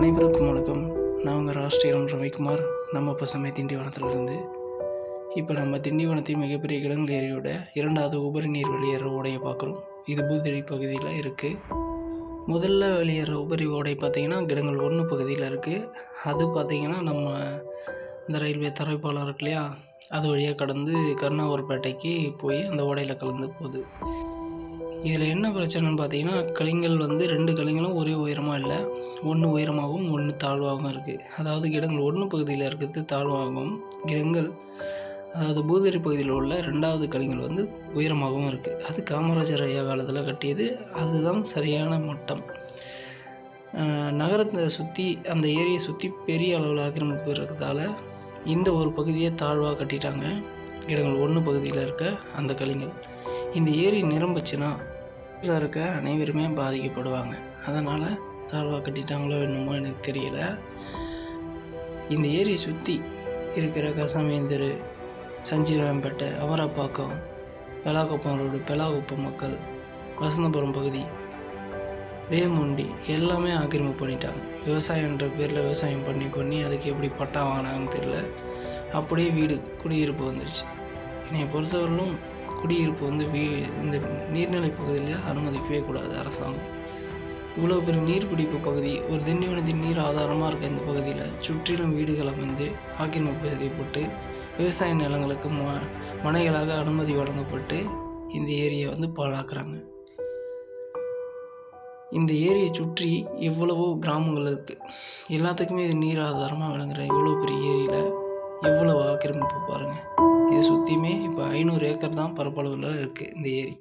அனைவருக்கும் வணக்கம். நான் உங்கள் ராஷ்டிரம் ரவிக்குமார். நம்ம பசுமை திண்டிவனத்திலிருந்து. இப்போ நம்ம திண்டிவனத்தின் மிகப்பெரிய கிடங்கு ஏரியோட இரண்டாவது உபரி நீர் வெளியேற ஓடையை பார்க்குறோம். இது பூதடி பகுதியில் இருக்குது முதல்ல வெளியேற உபரி ஓடை பார்த்திங்கன்னா கிடங்கள் ஒன்று பகுதியில் இருக்குது அது பார்த்திங்கன்னா நம்ம இந்த ரயில்வே தரைப்பாலம் இருக்கு இல்லையா? அது வழியாக கடந்து கருணாவூர்பேட்டைக்கு போய் அந்த ஓடையில் கலந்து போகுது. இதில் என்ன பிரச்சனைன்னு பார்த்தீங்கன்னா கலிங்கல் வந்து ரெண்டு கலிங்களும் ஒரே உயரமாக இல்லை. ஒன்று உயரமாகவும் ஒன்று தாழ்வாகவும் இருக்குது அதாவது கிடங்கள் ஒன்று பகுதியில் இருக்கிறது தாழ்வாகவும் கிடங்கள் அதாவது பூதரி பகுதியில் உள்ள ரெண்டாவது கலிங்கல் வந்து உயரமாகவும் இருக்குது அது காமராஜர் ஐயா காலத்தில் கட்டியது. அதுதான் சரியான மட்டம். நகரத்தை சுற்றி அந்த ஏரியை சுற்றி பெரிய அளவில் ஆக்கிரமிப்பு இருக்கிறதால இந்த ஒரு பகுதியை தாழ்வாக கட்டிட்டாங்க. இடங்கள் ஒன்று பகுதியில் இருக்க அந்த கலிங்கல் இந்த ஏரி நிரம்புச்சுன்னா இதில் இருக்க அனைவருமே பாதிக்கப்படுவாங்க. அதனால் தாழ்வாக கட்டிட்டாங்களோ என்னமோ எனக்கு தெரியல. இந்த ஏரியை சுற்றி இருக்கிற கசாமேந்தர் சஞ்சீவம்பேட்டை அவரப்பாக்கம் பெலாகுப்பம் ரோடு பெலாகுப்பம் மக்கள் வசந்தபுரம் பகுதி வேமுண்டி எல்லாமே ஆக்கிரமிப்பு பண்ணிட்டாங்க விவசாயன்ற பேரில் விவசாயம் பண்ணி பண்ணி அதுக்கு எப்படி பட்டா வாங்கினாங்கன்னு தெரியல. அப்படியே வீடு குடியிருப்பு வந்துருச்சு. என்னை பொறுத்தவரையிலும் குடியிருப்பு வந்து வீ இந்த நீர்நிலை பகுதியில் அனுமதிக்கவே கூடாது அரசாங்கம். இவ்வளோ பெரிய நீர்பிடிப்பு பகுதி ஒரு திண்டிவனத்தின் நீர் ஆதாரமாக இருக்க இந்த பகுதியில் சுற்றிலும் வீடுகள் அமைந்து ஆக்கிரமிப்பு செய்யப்பட்டு விவசாய நிலங்களுக்கு ம மனைகளாக அனுமதி வழங்கப்பட்டு இந்த ஏரியை வந்து பாழாக்குறாங்க. இந்த ஏரியை சுற்றி எவ்வளவோ கிராமங்கள் இருக்குது எல்லாத்துக்குமே இது நீர் ஆதாரமாக விளங்குற இவ்வளோ பெரிய ஏரியில் எவ்வளவு ஆக்கிரமிப்பு பாருங்கள் இதை சுற்றியுமே இப்போ ஐநூறு ஏக்கர் தான் பரப்பளவில் இருக்குது இந்த ஏரி.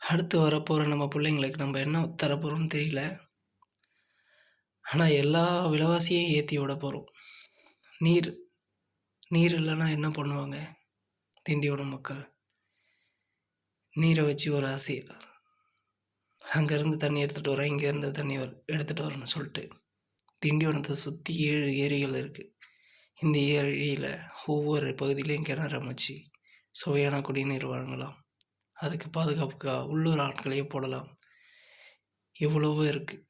அடுத்து வரப்போகிற நம்ம பிள்ளைங்களுக்கு நம்ம என்ன தரப்போகிறோம்னு தெரியல. ஆனால் எல்லா விலைவாசியும் ஏற்றி விட போகிறோம் நீர் நீர் இல்லைன்னா என்ன பண்ணுவாங்க? திண்டிவனம் மக்கள். நீரை வச்சு ஒரு ஆசை அங்கேருந்து தண்ணி எடுத்துகிட்டு வரேன் இங்கேருந்து தண்ணி வர எடுத்துகிட்டு வரேன்னு சொல்லிட்டு திண்டிவனத்தை சுற்றி ஏழு ஏரிகள் இருக்குது இந்த ஏரியில் ஒவ்வொரு பகுதியிலையும் கிணறு அமைச்சு சுவையான குடிநீர் வழங்கலாம். அதுக்கு பாதுகாப்புக்காக உள்ளூர் ஆட்களையே போடலாம். இவ்வளவோ இருக்குது